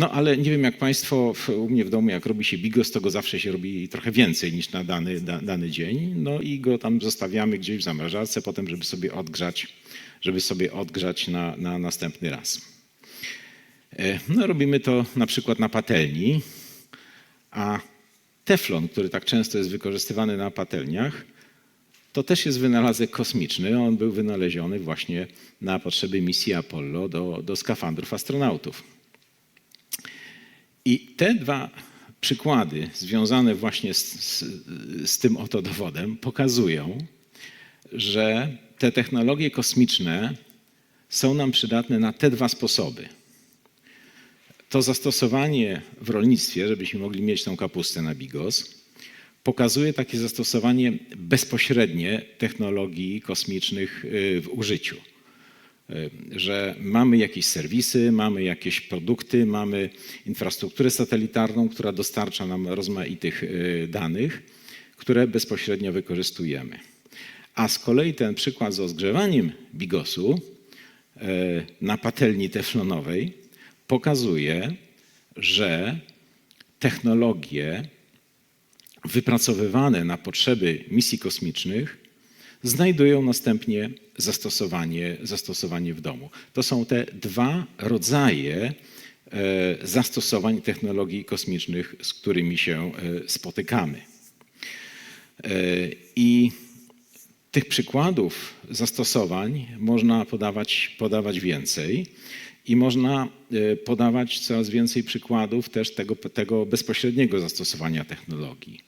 No ale nie wiem jak Państwo, u mnie w domu jak robi się bigos, to go zawsze się robi trochę więcej niż na dany, da, dany dzień. No i go tam zostawiamy gdzieś w zamrażarce potem, żeby sobie odgrzać, żeby sobie odgrzać na, na następny raz. E, No robimy to na przykład na patelni, a teflon, który tak często jest wykorzystywany na patelniach, to też jest wynalazek kosmiczny. On był wynaleziony właśnie na potrzeby misji Apollo do, do skafandrów astronautów. I te dwa przykłady związane właśnie z, z, z tym oto dowodem pokazują, że te technologie kosmiczne są nam przydatne na te dwa sposoby. To zastosowanie w rolnictwie, żebyśmy mogli mieć tą kapustę na bigos, pokazuje takie zastosowanie bezpośrednie technologii kosmicznych y, w użyciu. Y, Że mamy jakieś serwisy, mamy jakieś produkty, mamy infrastrukturę satelitarną, która dostarcza nam rozmaitych y, danych, które bezpośrednio wykorzystujemy. A z kolei ten przykład z rozgrzewaniem bigosu y, na patelni teflonowej pokazuje, że technologie wypracowywane na potrzeby misji kosmicznych znajdują następnie zastosowanie, zastosowanie w domu. To są te dwa rodzaje e, zastosowań technologii kosmicznych, z którymi się e, spotykamy. E, I tych przykładów zastosowań można podawać, podawać więcej i można podawać coraz więcej przykładów też tego, tego bezpośredniego zastosowania technologii.